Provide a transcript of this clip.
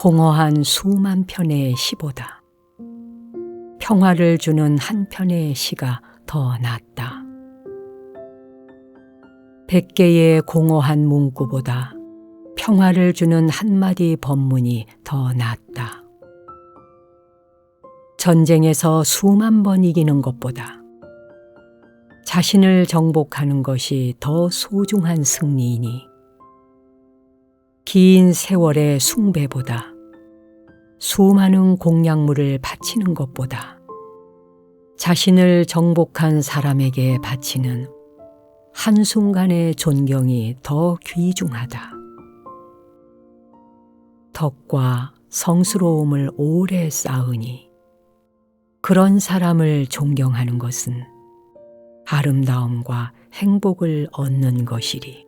공허한 수만 편의 시보다 평화를 주는 한 편의 시가 더 낫다. 백 개의 공허한 문구보다 평화를 주는 한마디 법문이 더 낫다. 전쟁에서 수만 번 이기는 것보다 자신을 정복하는 것이 더 소중한 승리이니 긴 세월의 숭배보다 수많은 공약물을 바치는 것보다 자신을 정복한 사람에게 바치는 한순간의 존경이 더 귀중하다. 덕과 성스러움을 오래 쌓으니 그런 사람을 존경하는 것은 아름다움과 행복을 얻는 것이리.